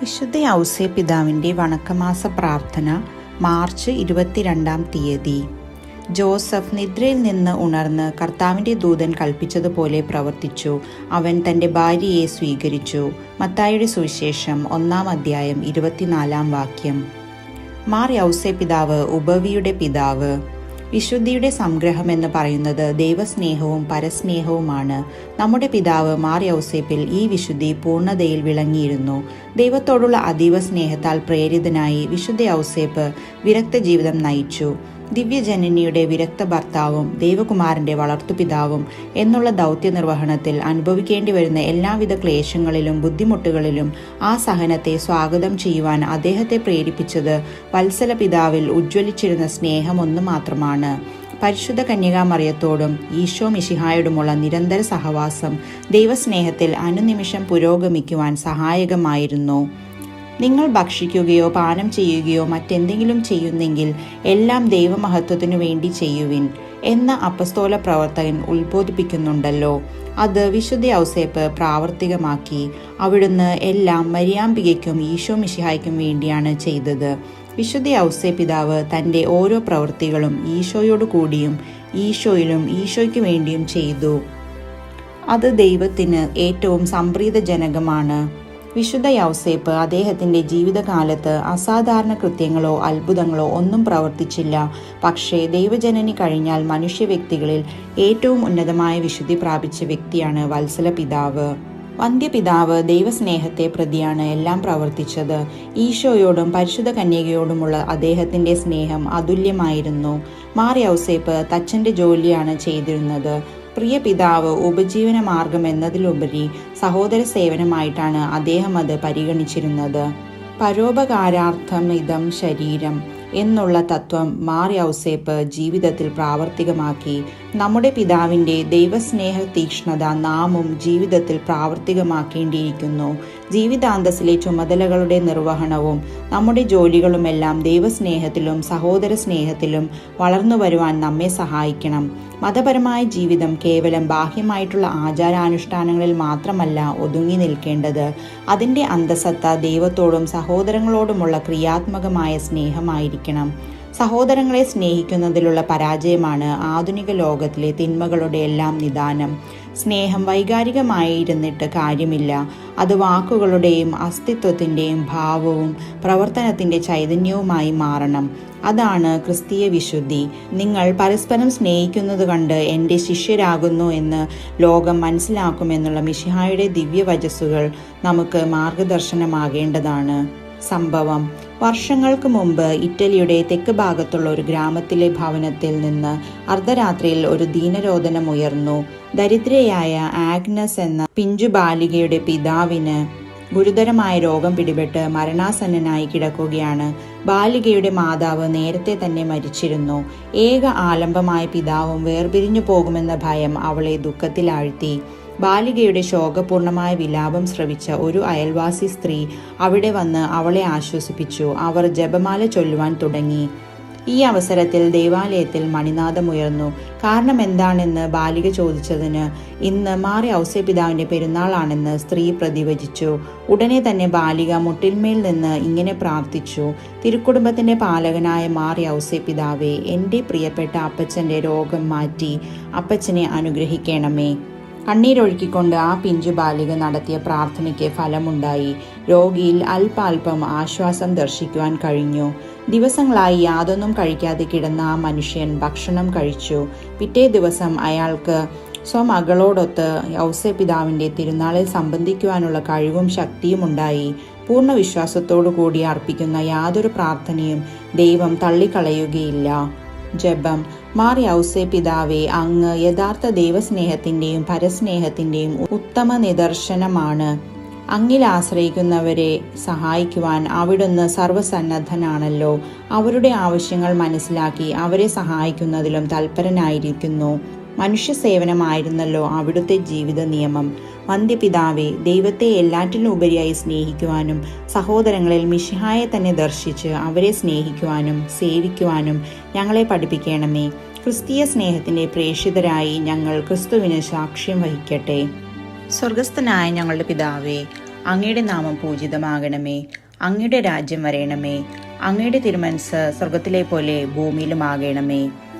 വിശുദ്ധ ഔസേ പിതാവിന്റെ വണക്കമാസ പ്രാർത്ഥന മാർച്ച് ഇരുപത്തിരണ്ടാം തീയതി. ജോസഫ് നിദ്രയിൽ നിന്ന് ഉണർന്ന് കർത്താവിന്റെ ദൂതൻ കൽപ്പിച്ചതുപോലെ പ്രവർത്തിച്ചു. അവൻ തന്റെ ഭാര്യയെ സ്വീകരിച്ചു. മത്തായുടെ സുവിശേഷം ഒന്നാം അധ്യായം ഇരുപത്തിനാലാം വാക്യം. മാർ ഔസേ പിതാവ് ഉപവിയുടെ പിതാവ് വിശുദ്ധിയുടെ സംഗ്രഹം എന്ന് പറയുന്നത് ദൈവസ്നേഹവും പരസ്നേഹവുമാണ്. നമ്മുടെ പിതാവ് മാർ യൗസേപ്പിൽ ഈ വിശുദ്ധി പൂർണതയിൽ വിളങ്ങിയിരുന്നു. ദൈവത്തോടുള്ള അതീവ സ്നേഹത്താൽ പ്രേരിതനായി വിശുദ്ധ യൗസേപ്പ് വിരക്ത ജീവിതം നയിച്ചു. ദിവ്യജനനിയുടെ വിരക്ത ഭർത്താവും ദൈവകുമാരന്റെ വളർത്തുപിതാവും എന്നുള്ള ദൗത്യ നിർവഹണത്തിൽ അനുഭവിക്കേണ്ടി വരുന്ന എല്ലാവിധ ക്ലേശങ്ങളിലും ബുദ്ധിമുട്ടുകളിലും ആ സഹനത്തെ സ്വാഗതം ചെയ്യുവാൻ അദ്ദേഹത്തെ പ്രേരിപ്പിച്ചത് വത്സല പിതാവിൽ ഉജ്ജ്വലിച്ചിരുന്ന സ്നേഹം ഒന്ന് മാത്രമാണ്. പരിശുദ്ധ കന്യകാമറിയത്തോടും ഈശോ മിശിഹായോടുമുള്ള നിരന്തര സഹവാസം ദൈവസ്നേഹത്തിൽ അനുനിമിഷം പുരോഗമിക്കുവാൻ സഹായകമായിരുന്നു. നിങ്ങൾ ഭക്ഷിക്കുകയോ പാനം ചെയ്യുകയോ മറ്റെന്തെങ്കിലും ചെയ്യുന്നെങ്കിൽ എല്ലാം ദൈവമഹത്വത്തിനു വേണ്ടി ചെയ്യുവിൻ എന്ന അപ്പസ്തോല പ്രവർത്തകൻ ഉത്ബോധിപ്പിക്കുന്നുണ്ടല്ലോ. അത് വിശുദ്ധ ഔസേപ്പ് പ്രാവർത്തികമാക്കി അവിടുന്ന് എല്ലാം മരിയാമ്പികയ്ക്കും ഈശോ മിഷിഹായ്ക്കും വേണ്ടിയാണ് ചെയ്തത്. വിശുദ്ധ ഔസേ പിതാവ് തന്റെ ഓരോ പ്രവൃത്തികളും ഈശോയോടു കൂടിയും ഈശോയിലും ഈശോയ്ക്ക് വേണ്ടിയും ചെയ്തു. അത് ദൈവത്തിന് ഏറ്റവും സംപ്രീതജനകമാണ്. വിശുദ്ധ യൗസേപ്പ് അദ്ദേഹത്തിന്റെ ജീവിതകാലത്ത് അസാധാരണ കൃത്യങ്ങളോ അത്ഭുതങ്ങളോ ഒന്നും പ്രവർത്തിച്ചില്ല. പക്ഷേ ദൈവജനനി കഴിഞ്ഞാൽ മനുഷ്യ വ്യക്തികളിൽ ഏറ്റവും ഉന്നതമായ വിശുദ്ധി പ്രാപിച്ച വ്യക്തിയാണ് വത്സല പിതാവ്. വന്ധ്യപിതാവ് ദൈവസ്നേഹത്തെ പ്രതിയാണ് എല്ലാം പ്രവർത്തിച്ചത്. ഈശോയോടും പരിശുദ്ധ കന്യകയോടുമുള്ള അദ്ദേഹത്തിന്റെ സ്നേഹം അതുല്യമായിരുന്നു. മാർ യൗസേപ്പ് തച്ചന്റെ ജോലിയാണ് ചെയ്തിരുന്നത്. പ്രിയ പിതാവ് ഉപജീവന മാർഗം എന്നതിലുപരി സഹോദര സേവനമായിട്ടാണ് അദ്ദേഹം അത് പരിഗണിച്ചിരുന്നത്. പരോപകാരാർത്ഥം ഇതം ശരീരം എന്നുള്ള തത്വം മാർ ഔസേപ്പ് ജീവിതത്തിൽ പ്രാവർത്തികമാക്കി. നമ്മുടെ പിതാവിന്റെ ദൈവസ്നേഹ തീക്ഷ്ണത നാമും ജീവിതത്തിൽ പ്രാവർത്തികമാക്കേണ്ടിയിരിക്കുന്നു. ജീവിതാന്തസ്സിലെ ചുമതലകളുടെ നിർവഹണവും നമ്മുടെ ജോലികളുമെല്ലാം ദൈവസ്നേഹത്തിലും സഹോദര സ്നേഹത്തിലും വളർന്നു വരുവാൻ നമ്മെ സഹായിക്കണം. മതപരമായ ജീവിതം കേവലം ബാഹ്യമായിട്ടുള്ള ആചാരാനുഷ്ഠാനങ്ങളിൽ മാത്രമല്ല ഒതുങ്ങി നിൽക്കേണ്ടത് അതിന്റെ അന്തസത്ത ദൈവത്തോടും സഹോദരങ്ങളോടുമുള്ള ക്രിയാത്മകമായ സ്നേഹമായിരിക്കണം. സഹോദരങ്ങളെ സ്നേഹിക്കുന്നതിലുള്ള പരാജയമാണ് ആധുനിക ലോകത്തിലെ തിന്മകളുടെ എല്ലാം നിദാനം. സ്നേഹം വൈകാരികമായിരുന്നിട്ട് കാര്യമില്ല. അത് വാക്കുകളുടെയും അസ്തിത്വത്തിന്റെയും ഭാവവും പ്രവർത്തനത്തിന്റെ ചൈതന്യവുമായി മാറണം. അതാണ് ക്രിസ്തീയ വിശുദ്ധി. നിങ്ങൾ പരസ്പരം സ്നേഹിക്കുന്നത് കണ്ട് എന്റെ ശിഷ്യരാകുന്നു എന്ന് ലോകം മനസ്സിലാക്കുമെന്നുള്ള മിഷിഹായുടെ ദിവ്യവചസ്സുകൾ നമുക്ക് മാർഗദർശനമാകേണ്ടതാണ്. സംഭവം വർഷങ്ങൾക്ക് മുമ്പ് ഇറ്റലിയുടെ തെക്ക് ഭാഗത്തുള്ള ഒരു ഗ്രാമത്തിലെ ഭവനത്തിൽ നിന്ന് അർദ്ധരാത്രിയിൽ ഒരു ദീനരോധനം ഉയർന്നു. ദരിദ്രയായ ആഗ്നസ് എന്ന പിഞ്ചു ബാലികയുടെ പിതാവിന് ഗുരുതരമായ രോഗം പിടിപെട്ട് മരണാസന്നനായി കിടക്കുകയാണ്. ബാലികയുടെ മാതാവ് നേരത്തെ തന്നെ മരിച്ചിരുന്നു. ഏക ആലംബമായ പിതാവും വേർപിരിഞ്ഞു പോകുമെന്ന ഭയം അവളെ ദുഃഖത്തിലാഴ്ത്തി. ബാലികയുടെ ശോകപൂർണമായ വിലാപം ശ്രവിച്ച ഒരു അയൽവാസി സ്ത്രീ അവിടെ വന്ന് അവളെ ആശ്വസിപ്പിച്ചു. അവർ ജപമാല ചൊല്ലുവാൻ തുടങ്ങി. ഈ അവസരത്തിൽ ദേവാലയത്തിൽ മണിനാഥമുയർന്നു കാരണം എന്താണെന്ന് ബാലിക ചോദിച്ചതിന് ഇന്ന് മാറി ഔസ്യപിതാവിന്റെ പെരുന്നാളാണെന്ന് സ്ത്രീ പ്രതിവചിച്ചു. ഉടനെ തന്നെ ബാലിക മുട്ടിന്മേൽ നിന്ന് ഇങ്ങനെ പ്രാർത്ഥിച്ചു തിരുക്കുടുംബത്തിന്റെ പാലകനായ മാറി ഔസ്യപിതാവെ എന്റെ പ്രിയപ്പെട്ട അപ്പച്ചന്റെ രോഗം മാറ്റി അപ്പച്ചനെ അനുഗ്രഹിക്കണമേ. കണ്ണീരൊഴുക്കിക്കൊണ്ട് ആ പിഞ്ചു ബാലിക നടത്തിയ പ്രാർത്ഥനയ്ക്ക് ഫലമുണ്ടായി. രോഗിയിൽ അല്പാൽപം ആശ്വാസം ദർശിക്കുവാൻ കഴിഞ്ഞു. ദിവസങ്ങളായി യാതൊന്നും കഴിക്കാതെ കിടന്ന ആ മനുഷ്യൻ ഭക്ഷണം കഴിച്ചു. പിറ്റേ ദിവസം അയാൾക്ക് സ്വമകളോടൊത്ത് യൗസെ പിതാവിന്റെ തിരുനാളിൽ സംബന്ധിക്കുവാനുള്ള കഴിവും ശക്തിയും ഉണ്ടായി. പൂർണ വിശ്വാസത്തോടു കൂടി അർപ്പിക്കുന്ന യാതൊരു പ്രാർത്ഥനയും ദൈവം തള്ളിക്കളയുകയില്ല. ജപം. മാറി ഔസേ പിതാവെ അങ്ങ് യഥാർത്ഥ ദൈവസ്നേഹത്തിന്റെയും പരസ്നേഹത്തിന്റെയും ഉത്തമ നിദർശനമാണ്. അങ്ങിൽ ആശ്രയിക്കുന്നവരെ സഹായിക്കുവാൻ അവിടുന്ന് സർവസന്നദ്ധനാണല്ലോ അവരുടെ ആവശ്യങ്ങൾ മനസ്സിലാക്കി അവരെ സഹായിക്കുന്നതിലും തൽപരനായിരിക്കുന്നു. മനുഷ്യ സേവനമായിരുന്നല്ലോ അവിടുത്തെ ജീവിത നിയമം വന്ധ്യപിതാവെ ദൈവത്തെ എല്ലാറ്റിലും ഉപരിയായി സ്നേഹിക്കുവാനും സഹോദരങ്ങളിൽ മിഷിഹായെ തന്നെ ദർശിച്ച് അവരെ സ്നേഹിക്കുവാനും സേവിക്കുവാനും ഞങ്ങളെ പഠിപ്പിക്കണമേ. ക്രിസ്തീയ സ്നേഹത്തിന്റെ പ്രേക്ഷിതരായി ഞങ്ങൾ ക്രിസ്തുവിന് സാക്ഷ്യം വഹിക്കട്ടെ. സ്വർഗസ്ഥനായ ഞങ്ങളുടെ പിതാവേ അങ്ങയുടെ നാമം പൂജിതമാകണമേ. അങ്ങയുടെ രാജ്യം വരയണമേ അങ്ങയുടെ തിരുമനസ് സ്വർഗത്തിലെ പോലെ ഭൂമിയിലുമാകണമേ.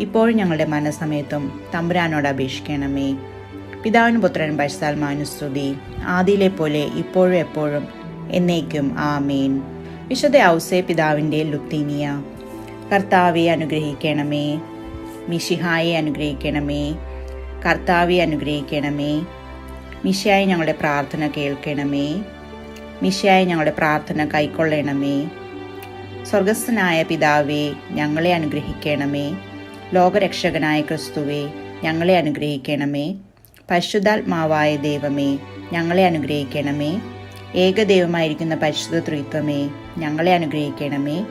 ഇപ്പോഴും ഞങ്ങളുടെ മനസ്സമയത്തും തമ്പുരാനോട് അപേക്ഷിക്കണമേ. പിതാവിന് പുത്രൻ പരിശാൽമാനുസ്തുതി ആദിയിലെ പോലെ ഇപ്പോഴും എപ്പോഴും എന്നേക്കും ആമേൻ. വിശുദ്ധ ഔസേ പിതാവിന്റെ ലുത്തീനിയ കർത്താവെ അനുഗ്രഹിക്കണമേ. മിഷിഹായെ അനുഗ്രഹിക്കണമേ. കർത്താവെ അനുഗ്രഹിക്കണമേ. മിഷയായി ഞങ്ങളുടെ പ്രാർത്ഥന കേൾക്കണമേ. മിഷയായി ഞങ്ങളുടെ പ്രാർത്ഥന കൈക്കൊള്ളണമേ. സ്വർഗസ്ഥനായ പിതാവേ ഞങ്ങളെ അനുഗ്രഹിക്കണമേ. ലോകരക്ഷകനായ ക്രിസ്തുവെ ഞങ്ങളെ അനുഗ്രഹിക്കണമേ. പരിശുദ്ധാത്മാവായ ദൈവമേ ഞങ്ങളെ അനുഗ്രഹിക്കണമേ. ഏകദൈവമായിരിക്കുന്ന പരിശുദ്ധ ത്രിത്വമേ ഞങ്ങളെ അനുഗ്രഹിക്കണമേ.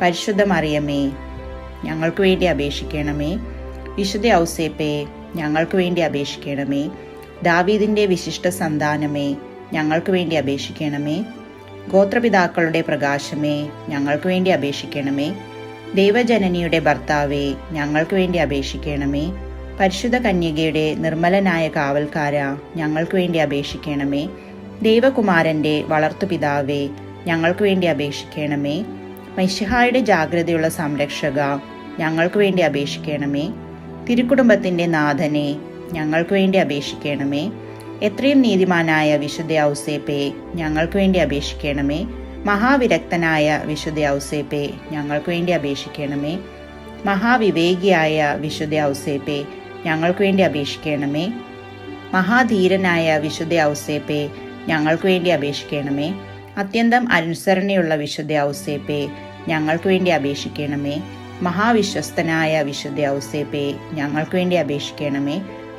പരിശുദ്ധ മറിയമേ ഞങ്ങൾക്ക് വേണ്ടി അപേക്ഷിക്കണമേ. വിശുദ്ധ ഔസേപ്പേ ഞങ്ങൾക്ക് വേണ്ടി അപേക്ഷിക്കണമേ. ദാവീദിന്റെ വിശിഷ്ട സന്താനമേ ഞങ്ങൾക്ക് വേണ്ടി അപേക്ഷിക്കണമേ. ഗോത്രപിതാക്കളുടെ പ്രകാശമേ ഞങ്ങൾക്ക് വേണ്ടി അപേക്ഷിക്കണമേ. ദൈവജനനിയുടെ ഭർത്താവെ ഞങ്ങൾക്ക് വേണ്ടി അപേക്ഷിക്കണമേ. പരിശുദ്ധ കന്യകയുടെ നിർമ്മലനായ കാവൽക്കാര ഞങ്ങൾക്ക് വേണ്ടി അപേക്ഷിക്കണമേ. ദൈവകുമാരന്റെ വളർത്തുപിതാവേ ഞങ്ങൾക്ക് വേണ്ടി അപേക്ഷിക്കണമേ. മൈശഹായുടെ ജാഗ്രതയുള്ള സംരക്ഷക ഞങ്ങൾക്ക് വേണ്ടി അപേക്ഷിക്കണമേ. തിരുക്കുടുംബത്തിന്റെ നാഥനെ ഞങ്ങൾക്ക് വേണ്ടി അപേക്ഷിക്കണമേ. എത്രയും നീതിമാനായ വിശുദ്ധ ഔസേപ്പെ ഞങ്ങൾക്ക് വേണ്ടി അപേക്ഷിക്കണമേ. മഹാവിരക്തനായ വിശുദ്ധ ഔസേപ്പെ ഞങ്ങൾക്ക് വേണ്ടി അപേക്ഷിക്കണമേ. മഹാവിവേകിയായ വിശുദ്ധ ഔസേപ്പെ ഞങ്ങൾക്ക് വേണ്ടി അപേക്ഷിക്കണമേ. മഹാധീരനായ വിശുദ്ധ ഔസേപ്പെ ഞങ്ങൾക്ക് വേണ്ടി അപേക്ഷിക്കണമേ. അത്യന്തം അനുസരണയുള്ള വിശുദ്ധ ഔസേപ്പെ ഞങ്ങൾക്ക് വേണ്ടി അപേക്ഷിക്കണമേ. മഹാവിശ്വസ്തനായ വിശുദ്ധ ഔസേപ്പെ ഞങ്ങൾക്ക് വേണ്ടി അപേക്ഷിക്കണമേ.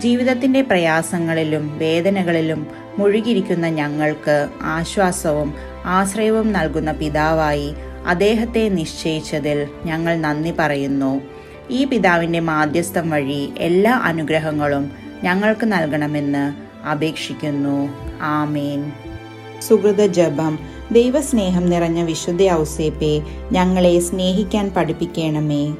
ജീവിതത്തിന്റെ പ്രയാസങ്ങളിലും വേദനകളിലും മുഴുകിയിരിക്കുന്ന ഞങ്ങൾക്ക് ആശ്വാസവും ആശ്രയവും നൽകുന്ന പിതാവായി അദ്ദേഹത്തെ നിശ്ചയിച്ചതിൽ ഞങ്ങൾ നന്ദി പറയുന്നു. ഈ പിതാവിന്റെ മാധ്യസ്ഥം വഴി എല്ലാ അനുഗ്രഹങ്ങളും ഞങ്ങൾക്ക് നൽകണമെന്ന് അപേക്ഷിക്കുന്നു. ആമേൻ. സുഹൃത ജപം ദൈവസ്നേഹം നിറഞ്ഞ വിശുദ്ധ ഔസേപ്പെ ഞങ്ങളെ സ്നേഹിക്കാൻ പഠിപ്പിക്കണമേ.